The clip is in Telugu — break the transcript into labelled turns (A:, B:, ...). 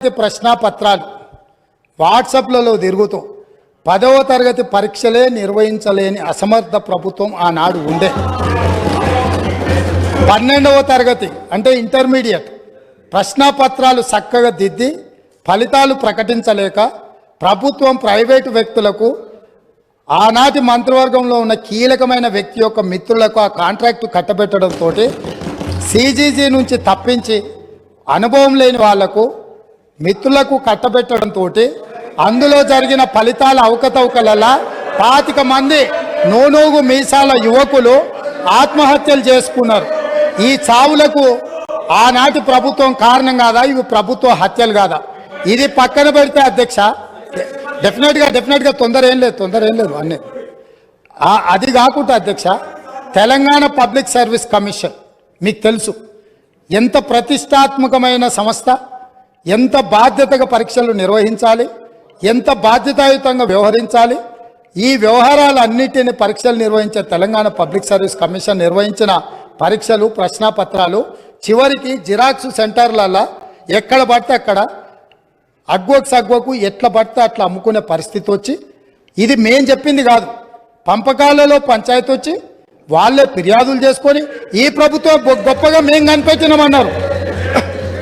A: ప్రశ్నాపత్రాలు వాట్సాప్లలో తిరుగుతూ పదవ తరగతి పరీక్షలే నిర్వహించలేని అసమర్థ ప్రభుత్వం ఆనాడు ఉండే. పన్నెండవ తరగతి అంటే ఇంటర్మీడియట్ ప్రశ్నాపత్రాలు చక్కగా దిద్ది ఫలితాలు ప్రకటించలేక ప్రభుత్వం ప్రైవేటు వ్యక్తులకు ఆనాటి మంత్రివర్గంలో ఉన్న కీలకమైన వ్యక్తి యొక్క మిత్రులకు ఆ కాంట్రాక్టు కట్టబెట్టడంతో సీజీజీ నుంచి తప్పించి అనుభవం లేని వాళ్ళకు మిత్రులకు కట్టబెట్టడంతో అందులో జరిగిన ఫలితాల అవకతవకలలా పాతిక మంది నూనూగు మీసాల యువకులు ఆత్మహత్యలు చేసుకున్నారు. ఈ చావులకు ఆనాటి ప్రభుత్వం కారణం కాదా? ఇవి ప్రభుత్వ హత్యలు కాదా? ఇది పక్కన పెడితే అధ్యక్ష డెఫినెట్గా డెఫినెట్గా తొందర ఏం లేదు తొందర ఏం లేదు అన్నీ. అది కాకుండా అధ్యక్ష తెలంగాణ పబ్లిక్ సర్వీస్ కమిషన్ మీకు తెలుసు ఎంత ప్రతిష్టాత్మకమైన సంస్థ? ఎంత బాధ్యతగా పరీక్షలు నిర్వహించాలి? ఎంత బాధ్యతాయుతంగా వ్యవహరించాలి? ఈ వ్యవహారాలన్నిటిని పరీక్షలు నిర్వహించే తెలంగాణ పబ్లిక్ సర్వీస్ కమిషన్ నిర్వహించిన పరీక్షలు ప్రశ్నపత్రాలు చివరికి జిరాక్స్ సెంటర్లలో ఎక్కడ పడితే అక్కడ అగ్వకు సగ్వకు ఎట్లా పడితే అట్లా అమ్ముకునే పరిస్థితి వచ్చి ఇది మేం చెప్పింది కాదు. పంపకాలలో పంచాయతీ వచ్చి వాళ్ళే ఫిర్యాదులు చేసుకొని ఈ ప్రభుత్వం గొప్పగా మేము కనిపెట్టినామన్నారు.